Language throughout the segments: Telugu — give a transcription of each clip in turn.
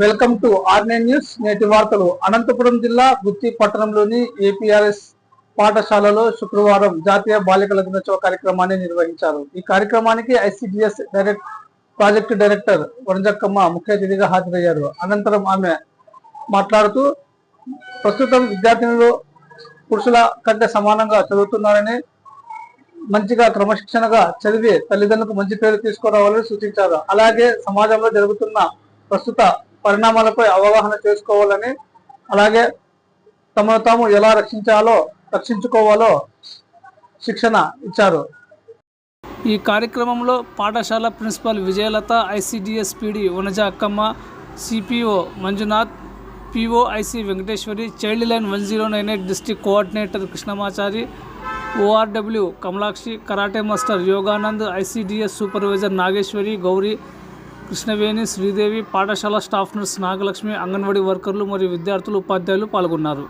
Welcome to ఆర్నే news. నేటి వార్తలు. అనంతపురం జిల్లా గుత్తి పట్టణంలోని ఏపీఆర్ఎస్ పాఠశాలలో శుక్రవారం జాతీయ బాలికల దినోత్సవ కార్యక్రమాన్ని నిర్వహించారు. ఈ కార్యక్రమానికి ఐసిడిఎస్ డైరెక్ట్ ప్రాజెక్టు డైరెక్టర్ వరంజక్కమ్మ ముఖ్య అతిథిగా హాజరయ్యారు. అనంతరం ఆమె మాట్లాడుతూ ప్రస్తుతం విద్యార్థినులు పురుషుల కంటే సమానంగా చదువుతున్నారని మంచిగా క్రమశిక్షణగా చదివి తల్లిదండ్రులకు మంచి పేరు తీసుకురావాలని సూచించారు. అలాగే సమాజంలో జరుగుతున్న ప్రస్తుత పరిణామాలపై అవగాహన చేసుకోవాలని అలాగే తమను తాము ఎలా రక్షించాలో రక్షించుకోవాలో శిక్షణ ఇచ్చారు. ఈ కార్యక్రమంలో పాఠశాల principal Vijayalatha ICDS PD Vanaja Akkamma CPO Manjunath PO IC Venkateswari childline one zero nine eight district coordinator Krishnamachari ORW Kamalakshi karate master Yoganand ICDS supervisor Nageswari Gauri Krishnaveni Sridevi పాఠశాల స్టాఫ్ నర్స్ నాగలక్ష్మి అంగన్వాడీ వర్కర్లు మరియు విద్యార్థులు ఉపాధ్యాయులు పాల్గొన్నారు.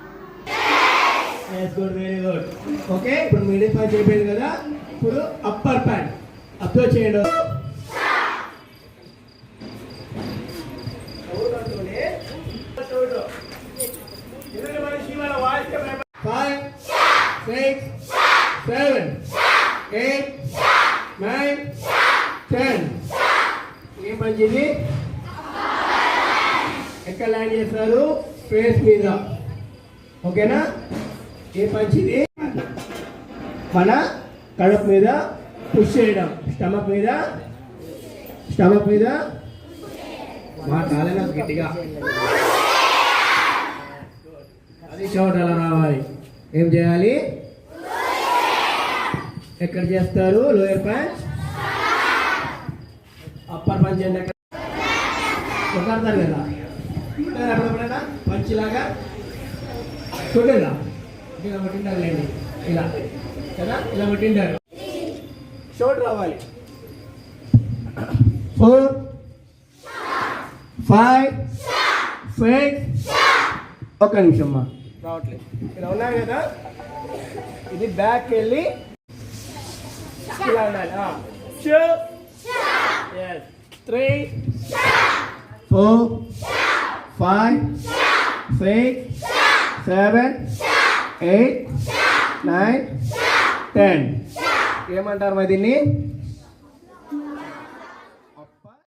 ఓకే ఇప్పుడు కదా? ఇప్పుడు అప్పర్ ప్యాంట్ చేయండి. మంచిది. ఎక్కడ ల్యాండ్ చేస్తారు? ఫేస్ మీద. ఓకేనా? ఏ మంచిది? మన కడుపు మీద పుష్ చేయడం. స్టమక్ మీద? స్టమక్ మీద? మా కాలేనా గట్టిగా. అది షౌట్ అలా రావాలి. ఏం చేయాలి? ఎక్కడ చేస్తారు? లోయర్ ప్యాంట్స్ అప్పర్ పంచ్ చేయండి ఎక్కడ కొట్టాడతారు కదా. కొట్టారు ఎప్పుడెప్పుడైనా పంచిలాగా? చూడలేదా ఇలా పట్టింటారు లేండి. ఇలా. కదా? ఇలా పట్టింటారు షోట్ రావాలి. ఫోర్. ఫైవ్. సిక్స్ ఒక నిమిషం అమ్మా. రావట్లేదు. ఇలా ఉన్నాయి కదా? ఇది బ్యాక్ వెళ్ళి ఇలా ఉండాలి. Two three four five six seven eight nine ten ఏమంటారు మరి దీన్ని?